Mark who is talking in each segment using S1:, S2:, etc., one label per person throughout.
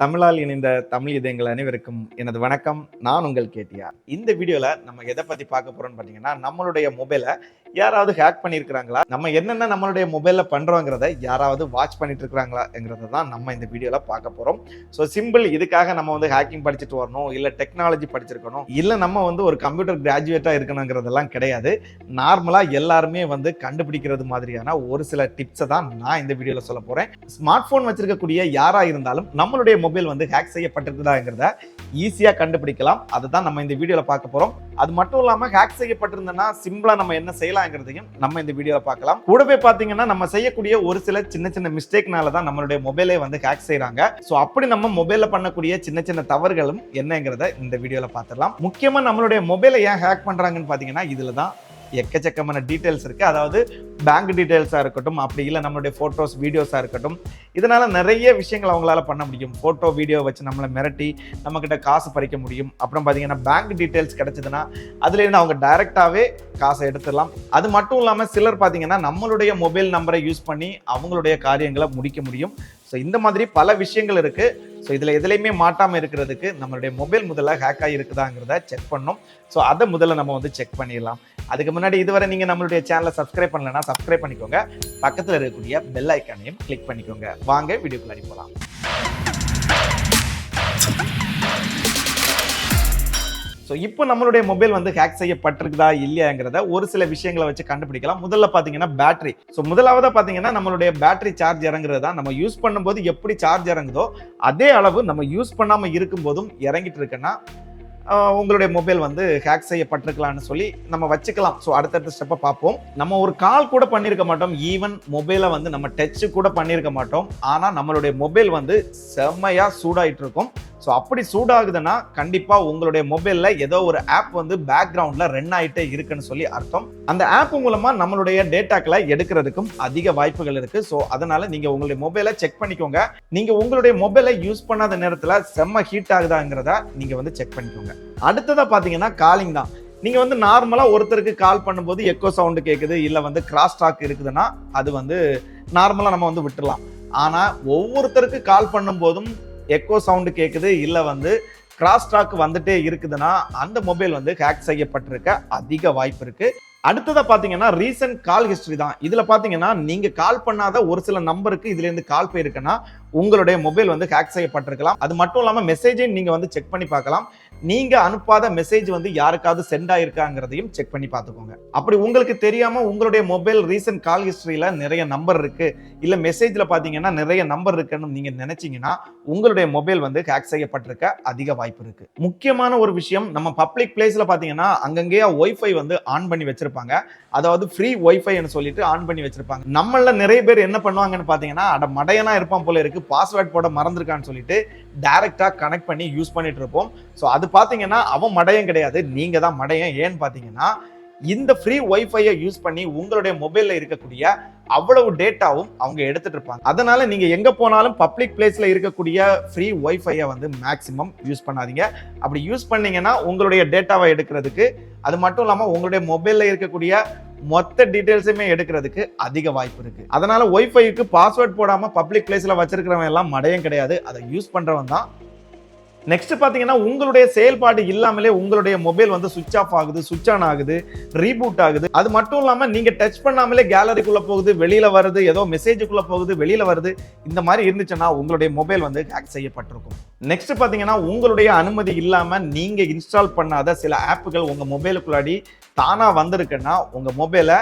S1: தமிழால் இணைந்த தமிழ் இதயங்கள் அனைவருக்கும் எனது வணக்கம். நான் உங்கள் கேட்டியா இந்த வீடியோவில் நம்ம எதை பற்றி பார்க்க போகிறோம்னு பார்த்தீங்கன்னா நம்மளுடைய மொபைலை யாராவது ஹேக் பண்ணியிருக்கிறாங்களா நம்ம என்னென்ன நம்மளுடைய மொபைலில் பண்ணுறோங்கிறத யாராவது வாட்ச் பண்ணிட்டு இருக்கிறாங்களாங்கிறத தான் நம்ம இந்த வீடியோவில் பார்க்க போகிறோம் ஸோ சிம்பிள் இதுக்காக நம்ம வந்து ஹேக்கிங் படிச்சுட்டு வரணும் இல்லை டெக்னாலஜி படிச்சிருக்கணும் இல்லை நம்ம வந்து ஒரு கம்ப்யூட்டர் கிராஜுவேட்டாக இருக்கணுங்கிறதெல்லாம் கிடையாது. நார்மலாக எல்லாருமே வந்து கண்டுபிடிக்கிறது மாதிரியான ஒரு சில டிப்ஸை தான் நான் இந்த வீடியோவில் சொல்ல போகிறேன் ஸ்மார்ட் ஃபோன் வச்சிருக்கக்கூடிய யாராக இருந்தாலும் நம்மளுடைய மொபைல் வந்து ஹேக் செய்யப்பட்டிருக்குதாங்கிறத ஈஸியாக கண்டுபிடிக்கலாம். அதுதான் நம்ம இந்த வீடியோவில் பார்க்க போகிறோம் அது மட்டும் இல்லாமல் ஹேக் செய்யப்பட்டிருந்தனா சிம்பிளாக நம்ம என்ன செய்யலாங்கிறதையும் நம்ம இந்த வீடியோவில் பார்க்கலாம். கூடவே பார்த்தீங்கன்னா நம்ம செய்யக்கூடிய ஒரு சில சின்ன சின்ன மிஸ்டேக்னால தான் நம்மளுடைய மொபைலே வந்து ஹேக் செய்கிறாங்க ஸோ அப்படி நம்ம மொபைலில் பண்ணக்கூடிய சின்ன சின்ன தவறுகளும் என்னங்கிறத இந்த வீடியோவில் பார்த்துடலாம். முக்கியமாக நம்மளுடைய மொபைலை ஏன் ஹேக் பண்ணுறாங்கன்னு பார்த்தீங்கன்னா இதில் தான் எக்கச்சக்கமான டீட்டெயில்ஸ் இருக்குது அதாவது பேங்க் டீட்டெயில்ஸாக இருக்கட்டும் அப்படி இல்லை நம்மளுடைய ஃபோட்டோஸ் வீடியோஸாக இருக்கட்டும் இதனால் நிறைய விஷயங்கள் அவங்களால பண்ண முடியும். ஃபோட்டோ வீடியோ வச்சு நம்மளை மிரட்டி நம்மக்கிட்ட காசு பறிக்க முடியும். அப்புறம் பார்த்தீங்கன்னா பேங்க் டீட்டெயில்ஸ் கிடச்சிதுன்னா அதுலேருந்து அவங்க டைரெக்டாகவே காசை எடுத்துடலாம். அது மட்டும் இல்லாமல் சிலர் பார்த்தீங்கன்னா நம்மளுடைய மொபைல் நம்பரை யூஸ் பண்ணி அவங்களுடைய காரியங்களை முடிக்க முடியும். ஸோ இந்த மாதிரி பல விஷயங்கள் இருக்குது ஸோ இதில் எதுலையுமே மாட்டாமல் இருக்கிறதுக்கு நம்மளுடைய மொபைல் முதல்ல ஹேக் ஆகி இருக்குதாங்கிறத செக் பண்ணோம். ஸோ அதை முதல்ல நம்ம வந்து செக் பண்ணிடலாம். அதுக்கு முன்னாடி இதுவரை நீங்கள் நம்மளுடைய சேனலை சப்ஸ்கிரைப் பண்ணலன்னா சப்ஸ்கிரைப் பண்ணிக்கோங்க. பக்கத்தில் இருக்கக்கூடிய பெல் ஐக்கானையும் கிளிக் பண்ணிக்கோங்க. வாங்க வீடியோக்குள்ள போகலாம் ஸோ இப்போ நம்மளுடைய மொபைல் வந்து ஹேக் செய்யப்பட்டிருக்குதா இல்லையாங்கிறத ஒரு சில விஷயங்களை வச்சு கண்டுபிடிக்கலாம். முதல்ல பார்த்தீங்கன்னா பேட்டரி ஸோ முதலாவதாக பார்த்தீங்கன்னா நம்மளுடைய பேட்டரி சார்ஜ் இறங்குறது தான். நம்ம யூஸ் பண்ணும்போது எப்படி சார்ஜ் இறங்குதோ அதே அளவு நம்ம யூஸ் பண்ணாமல் இருக்கும்போதும் இறங்கிட்டு இருக்குன்னா உங்களுடைய மொபைல் வந்து ஹேக் செய்யப்பட்டிருக்கலாம்னு சொல்லி நம்ம வச்சுக்கலாம். ஸோ அடுத்தடுத்த ஸ்டெப்பை பார்ப்போம். நம்ம ஒரு கால் கூட பண்ணியிருக்க மாட்டோம். ஈவன் மொபைலை வந்து நம்ம டச்சு கூட பண்ணியிருக்க மாட்டோம். ஆனால் நம்மளுடைய மொபைல் வந்து செம்மையாக சூடாயிட்டு இருக்கும் ஸோ அப்படி சூடாகுதுன்னா கண்டிப்பாக உங்களுடைய மொபைலில் ஏதோ ஒரு ஆப் வந்து பேக்ரவுண்டில் ரன் ஆகிட்டே இருக்குன்னு சொல்லி அர்த்தம். அந்த ஆப் மூலமாக நம்மளுடைய டேட்டாக்களை எடுக்கிறதுக்கும் அதிக வாய்ப்புகள் இருக்குது ஸோ அதனால் நீங்கள் உங்களுடைய மொபைலை செக் பண்ணிக்கோங்க. நீங்கள் உங்களுடைய மொபைலை யூஸ் பண்ணாத நேரத்தில் செம்ம ஹீட் ஆகுதாங்கிறத நீங்கள் வந்து செக் பண்ணிக்கோங்க. அடுத்ததாக பார்த்தீங்கன்னா காலிங் தான். நீங்கள் வந்து நார்மலாக ஒருத்தருக்கு கால் பண்ணும்போது எக்கோ சவுண்டு கேட்குது இல்லை வந்து கிராஸ் டாக் இருக்குதுன்னா அது வந்து நார்மலாக நம்ம வந்து விட்டுடலாம் ஆனால் ஒவ்வொருத்தருக்கு கால் பண்ணும்போதும் எக்கோ சவுண்டு கேட்குது இல்லை வந்து கிராஸ் டாக் வந்துட்டே இருக்குதுன்னா அந்த மொபைல் வந்து ஹேக் செய்யப்பட்டிருக்க அதிக வாய்ப்பு இருக்கு. அடுத்ததை பார்த்தீங்கன்னா ரீசன்ட் கால் ஹிஸ்ட்ரி தான். இதில் பார்த்தீங்கன்னா நீங்கள் கால் பண்ணாத ஒரு சில நம்பருக்கு இதுலேருந்து கால் போயிருக்குன்னா உங்களுடைய மொபைல் வந்து ஹேக் செய்யப்பட்டிருக்கலாம். அது மட்டும் இல்லாமல் மெசேஜையும் நீங்கள் வந்து செக் பண்ணி பார்க்கலாம். நீங்கள் அனுப்பாத மெசேஜ் வந்து யாருக்காவது சென்ட் ஆயிருக்காங்கிறதையும் செக் பண்ணி பார்த்துக்கோங்க. அப்படி உங்களுக்கு தெரியாமல் உங்களுடைய மொபைல் ரீசன்ட் கால் ஹிஸ்ட்ரியில் நிறைய நம்பர் இருக்குது இல்லை மெசேஜில் பார்த்தீங்கன்னா நிறைய நம்பர் இருக்குன்னு நீங்கள் நினச்சிங்கன்னா உங்களுடைய மொபைல் வந்து ஹேக் செய்யப்பட்டிருக்க அதிக வாய்ப்பு இருக்குது முக்கியமான ஒரு விஷயம் நம்ம பப்ளிக் பிளேஸில் பார்த்தீங்கன்னா அங்கங்கேயே ஒய்ஃபை வந்து ஆன் பண்ணி வச்சுருப்பாங்க. அதாவது ஃப்ரீ ஒய்ஃபைன்னு சொல்லிட்டு ஆன் பண்ணி வச்சுருப்பாங்க. நம்மள நிறைய பேர் என்ன பண்ணுவாங்கன்னு பார்த்தீங்கன்னா அட மடையனா இருப்பான் போல இருக்கு. பாஸ்வேர்ட் போட மறந்துருக்கான்னு சொல்லிட்டு டேரெக்டாக கனெக்ட் பண்ணி யூஸ் பண்ணிட்டு இருப்போம். ஸோ அது பார்த்தீங்கன்னா அவன் மடையம் கிடையாது. நீங்கள் தான் மடையன். ஏன்னு பார்த்தீங்கன்னா இந்த ஃப்ரீ ஒய்ஃபையை யூஸ் பண்ணி உங்களுடைய மொபைலில் இருக்கக்கூடிய அவ்வளவு டேட்டாவும் அவங்க எடுத்துட்டு இருப்பாங்க. அதனால நீங்க எங்க போனாலும் பப்ளிக் பிளேஸ்ல இருக்கக்கூடிய ஃப்ரீ ஒய்ஃபையை வந்து மேக்சிமம் யூஸ் பண்ணாதீங்க. அப்படி யூஸ் பண்ணீங்கன்னா உங்களுடைய டேட்டாவை எடுக்கிறதுக்கு அது மட்டும் இல்லாமல் உங்களுடைய மொபைலில் இருக்கக்கூடிய மொத்த டீட்டெயில்ஸுமே எடுக்கிறதுக்கு அதிக வாய்ப்பு இருக்கு. அதனால ஒய்ஃபைக்கு பாஸ்வேர்ட் போடாம பப்ளிக் பிளேஸ்ல வச்சிருக்கிறவன் எல்லாம் மடையும் கிடையாது. அதை யூஸ் பண்றவன் தான் நெக்ஸ்ட் பார்த்தீங்கன்னா உங்களுடைய செயல்பாடு இல்லாமலே உங்களுடைய மொபைல் வந்து சுவிச் ஆஃப் ஆகுது சுவிச் ஆன் ஆகுது ரீபூட் ஆகுது. அது மட்டும் இல்லாமல் நீங்க டச் பண்ணாமலே கேலரிக்குள்ள போகுது வெளியில வருது ஏதோ மெசேஜுக்குள்ள போகுது வெளியில வருது இந்த மாதிரி இருந்துச்சுன்னா உங்களுடைய மொபைல் வந்து ஹேக் செய்யப்பட்டிருக்கும். நெக்ஸ்ட் பார்த்தீங்கன்னா உங்களுடைய அனுமதி இல்லாம நீங்க இன்ஸ்டால் பண்ணாத சில ஆப்புகள் உங்க மொபைலுக்குள்ளாடி தானா வந்திருக்குன்னா உங்க மொபைலை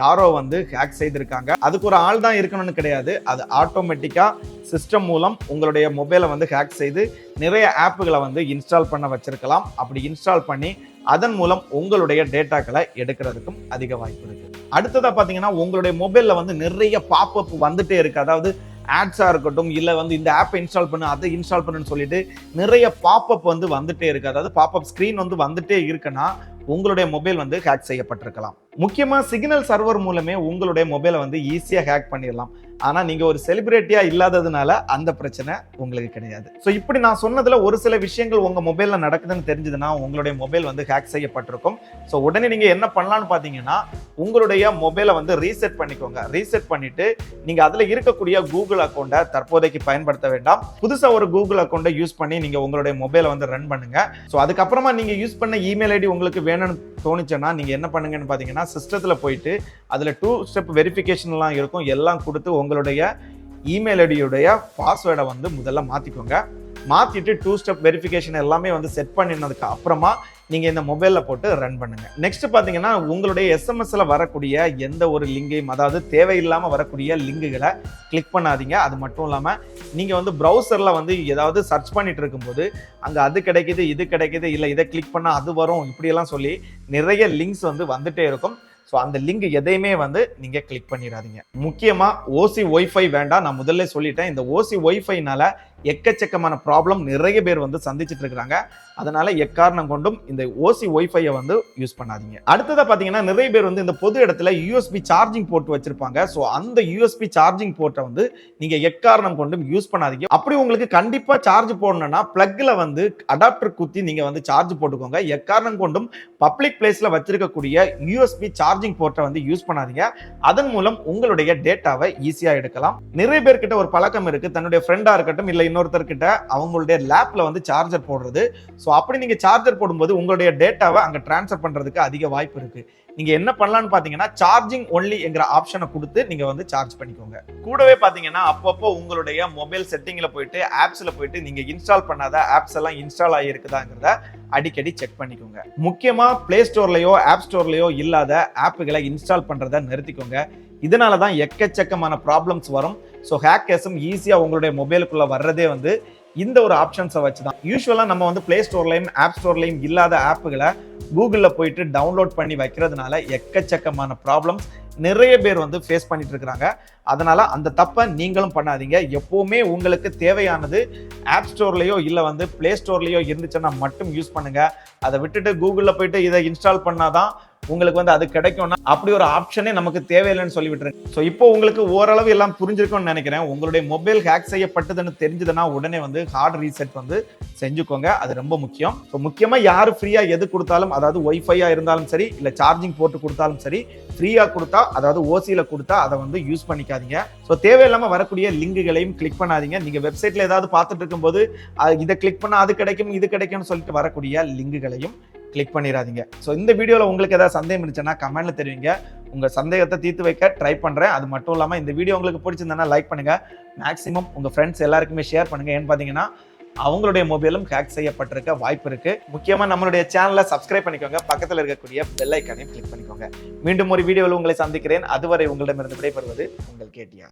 S1: யாரோ வந்து ஹேக் செய்திருக்காங்க. அதுக்கு ஒரு ஆள் தான் இருக்கணும்னு கிடையாது. அது ஆட்டோமேட்டிக்காக சிஸ்டம் மூலம் உங்களுடைய மொபைலை வந்து ஹேக் செய்து நிறைய ஆப்புகளை வந்து இன்ஸ்டால் பண்ண வச்சிருக்கலாம். அப்படி இன்ஸ்டால் பண்ணி அதன் மூலம் உங்களுடைய டேட்டாக்களை எடுக்கிறதுக்கும் அதிக வாய்ப்பு இருக்குது அடுத்ததாக பார்த்தீங்கன்னா உங்களுடைய மொபைலில் வந்து நிறைய பாப்அப் வந்துட்டே இருக்குது அதாவது ஆட்ஸாக இருக்கட்டும் இல்லை வந்து இந்த ஆப்பை இன்ஸ்டால் பண்ணு அதை இன்ஸ்டால் பண்ணுன்னு சொல்லிட்டு நிறைய பாப்அப் வந்து வந்துட்டே இருக்குது அதாவது பாப்அப் ஸ்க்ரீன் வந்து வந்துட்டே இருக்குன்னா உங்களுடைய மொபைல் வந்து ஹேக் செய்யப்பட்டிருக்கலாம். முக்கியமாக சிக்னல் சர்வர் மூலமே உங்களுடைய மொபைலை வந்து ஈஸியாக ஹேக் பண்ணிடலாம். ஆனா நீங்க ஒரு செலிபிரிட்டியா இல்லாததுனால அந்த பிரச்சனை உங்களுக்கு கிடையாது. ஸோ இப்படி நான் சொன்னதுல ஒரு சில விஷயங்கள் உங்க மொபைல்ல நடக்குதுன்னு தெரிஞ்சதுன்னா உங்களுடைய மொபைல் வந்து ஹேக் செய்யப்பட்டிருக்கும். ஸோ உடனே நீங்க என்ன பண்ணலாம்னு பாத்தீங்கன்னா உங்களுடைய மொபைலை வந்து ரீசெட் பண்ணிக்கோங்க. ரீசெட் பண்ணிட்டு நீங்க அதுல இருக்கக்கூடிய கூகுள் அக்கௌண்ட்டை தற்போதைக்கு பயன்படுத்த வேண்டாம். புதுசா ஒரு கூகுள் அக்கௌண்ட்டை யூஸ் பண்ணி நீங்க உங்களுடைய மொபைலை வந்து ரன் பண்ணுங்க. ஸோ அதுக்கப்புறமா நீங்க யூஸ் பண்ண இமெயில் ஐடி உங்களுக்கு வேணும்னு தோணுச்சுன்னா நீங்கள் என்ன பண்ணுங்கன்னு பார்த்தீங்கன்னா சிஸ்டத்தில் போயிட்டு அதில் டூ ஸ்டெப் வெரிஃபிகேஷன்லாம் இருக்கும். எல்லாம் கொடுத்து உங்களுடைய இமெயில் ஐடியுடைய பாஸ்வேர்டை வந்து முதல்ல மாற்றிக்கோங்க மாற்றிட்டு டூ ஸ்டெப் வெரிஃபிகேஷன் எல்லாமே வந்து செட் பண்ணினதுக்கு அப்புறமா நீங்கள் இந்த மொபைலில் போட்டு ரன் பண்ணுங்கள் நெக்ஸ்ட் பார்த்தீங்கன்னா உங்களுடைய எஸ்எம்எஸ்ல வரக்கூடிய எந்த ஒரு லிங்கையும் அதாவது தேவையில்லாமல் வரக்கூடிய லிங்குகளை கிளிக் பண்ணாதீங்க. அது மட்டும் இல்லாமல் நீங்கள் வந்து ப்ரௌசரில் வந்து ஏதாவது சர்ச் பண்ணிட்டு இருக்கும்போது அங்கே அது கிடைக்குது இது கிடைக்குது இல்லை இதை கிளிக் பண்ணால் அது வரும் இப்படியெல்லாம் சொல்லி நிறைய லிங்க்ஸ் வந்து வந்துட்டே இருக்கும். ஸோ அந்த லிங்க் எதையுமே வந்து நீங்கள் கிளிக் பண்ணிடாதீங்க. முக்கியமாக ஓசி ஒய்ஃபை வேண்டாம். நான் முதல்ல சொல்லிட்டேன். இந்த ஓசி ஒய்ஃபைனால எக்கச்சக்கமான ப்ராப்ளம் நிறைய பேர் வந்து சந்திச்சுட்டு இருக்கிறாங்க. அதனால எக்காரணம் கொண்டும் இந்த ஓசி ஒய்ஃபையை வந்து யூஸ் பண்ணாதீங்க. அடுத்ததாக பார்த்தீங்கன்னா நிறைய பேர் வந்து இந்த பொது இடத்துல யூஎஸ்பி சார்ஜிங் போர்ட் வச்சிருப்பாங்க. ஸோ அந்த யூஎஸ்பி சார்ஜிங் போர்ட்டை வந்து நீங்கள் எக்காரணம் கொண்டும் யூஸ் பண்ணாதீங்க. அப்படி உங்களுக்கு கண்டிப்பாக சார்ஜ் போடணும்னா ப்ளக்கில் வந்து அடாப்டர் குத்தி நீங்கள் வந்து சார்ஜ் போட்டுக்கோங்க. எக்காரணம் கொண்டும் பப்ளிக் பிளேஸில் வச்சிருக்கக்கூடிய யூஎஸ்பி சார்ஜிங் போர்ட்டை வந்து யூஸ் பண்ணாதீங்க. அதன் மூலம் உங்களுடைய டேட்டாவை ஈஸியாக எடுக்கலாம். நிறைய பேர்கிட்ட ஒரு பழக்கம் இருக்குது தன்னுடைய ஃப்ரெண்டாக இருக்கட்டும் இல்லை இன்னொருத்தர்கிட்ட அவங்களுடைய லேப்ல வந்து சார்ஜர் போடுறது. ஸோ அப்படி நீங்க சார்ஜர் போடும்போது உங்களுடைய டேட்டாவை அங்கே டிரான்ஸ்ஃபர் பண்றதுக்கு அதிக வாய்ப்பு இருக்கு. நீங்க என்ன பண்ணலாம்னு பாத்தீங்கன்னா சார்ஜிங் ஒன்லி என்கிற ஆப்ஷனை கொடுத்து நீங்க வந்து சார்ஜ் பண்ணிக்கோங்க. கூடவே பாத்தீங்கன்னா அப்பப்போ உங்களுடைய மொபைல் செட்டிங்ல போயிட்டு ஆப்ஸ்ல போயிட்டு நீங்க இன்ஸ்டால் பண்ணாத ஆப்ஸ் எல்லாம் இன்ஸ்டால் ஆகியிருக்குதாங்கிறத அடிக்கடி செக் பண்ணிக்கோங்க. முக்கியமா பிளே ஸ்டோர்லயோ ஆப் ஸ்டோர்லயோ இல்லாத ஆப்புகளை இன்ஸ்டால் பண்றதை நிறுத்திக்கோங்க. இதனால தான் எக்கச்சக்கமான ப்ராப்ளம்ஸ் வரும். ஸோ ஹேக்கர்ஸும் ஈஸியாக உங்களுடைய மொபைலுக்குள்ளே வர்றதே வந்து இந்த ஒரு ஆப்ஷன்ஸை வச்சு தான் யூஸ்வலாக நம்ம வந்து பிளே ஸ்டோர்லையும் ஆப் ஸ்டோர்லையும் இல்லாத ஆப்புகளை கூகுளில் போயிட்டு டவுன்லோட் பண்ணி வைக்கிறதுனால எக்கச்சக்கமான ப்ராப்ளம்ஸ் நிறைய பேர் வந்து ஃபேஸ் பண்ணிட்டு இருக்கிறாங்க. அதனால அந்த தப்பை நீங்களும் பண்ணாதீங்க. எப்போவுமே உங்களுக்கு தேவையானது ஆப் ஸ்டோர்லேயோ இல்லை வந்து பிளே ஸ்டோர்லேயோ இருந்துச்சுன்னா மட்டும் யூஸ் பண்ணுங்கள் அதை விட்டுட்டு கூகுளில் போயிட்டு இதை இன்ஸ்டால் பண்ணாதான் உங்களுக்கு வந்து அது கிடைக்கும்னா அப்படி ஒரு ஆப்ஷனே நமக்கு தேவையில்லைன்னு சொல்லி விட்டுருங்க ஸோ இப்போ உங்களுக்கு ஓரளவு எல்லாம் புரிஞ்சிருக்கும்னு நினைக்கிறேன். உங்களுடைய மொபைல் ஹேக் செய்யப்பட்டதுன்னு தெரிஞ்சதுன்னா உடனே வந்து ஹார்ட் ரீசெட் வந்து செஞ்சுக்கோங்க. அது ரொம்ப முக்கியம். ஸோ முக்கியமாக யார் ஃப்ரீயாக எது கொடுத்தாலும் அதாவது ஒய்ஃபையாக இருந்தாலும் சரி இல்லை சார்ஜிங் போட்டு கொடுத்தாலும் சரி ஃப்ரீயாக கொடுத்தா அதாவது ஓசியில் கொடுத்தா அதை வந்து யூஸ் பண்ணிக்காதீங்க. ஸோ தேவையில்லாமல் வரக்கூடிய லிங்குகளையும் கிளிக் பண்ணாதீங்க. நீங்கள் வெப்சைட்டில் ஏதாவது பார்த்துட்டு இருக்கும்போது இதை கிளிக் பண்ணால் அது கிடைக்கும் இது கிடைக்கும்னு சொல்லிட்டு வரக்கூடிய லிங்குகளையும் கிளிக் பண்ணிடாதீங்க ஸோ இந்த வீடியோவில் உங்களுக்கு ஏதாவது சந்தேகம் இருந்துச்சுன்னா கமெண்ட்டில் தெரிவிங்க. உங்கள் சந்தேகத்தை தீர்த்து வைக்க ட்ரை பண்ணுறேன் அது மட்டும் இல்லாமல் இந்த வீடியோ உங்களுக்கு பிடிச்சிருந்தேன்னா லைக் பண்ணுங்கள் மேக்ஸிமம் உங்கள் ஃப்ரெண்ட்ஸ் எல்லாருக்குமே ஷேர் பண்ணுங்கள் ஏன்னு பார்த்தீங்கன்னா அவங்களுடைய மொபைலும் ஹேக் செய்யப்பட்டிருக்க வாய்ப்பு இருக்கு. முக்கியமாக நம்மளுடைய சேனலை சப்ஸ்கிரைப் பண்ணிக்கோங்க. பக்கத்தில் இருக்கக்கூடிய பெல் ஐக்கானையும் கிளிக் பண்ணிக்கோங்க. மீண்டும் ஒரு வீடியோவில் உங்களை சந்திக்கிறேன். அதுவரை உங்களிடமிருந்து விடைபெறுவது உங்கள் கேட்டியா?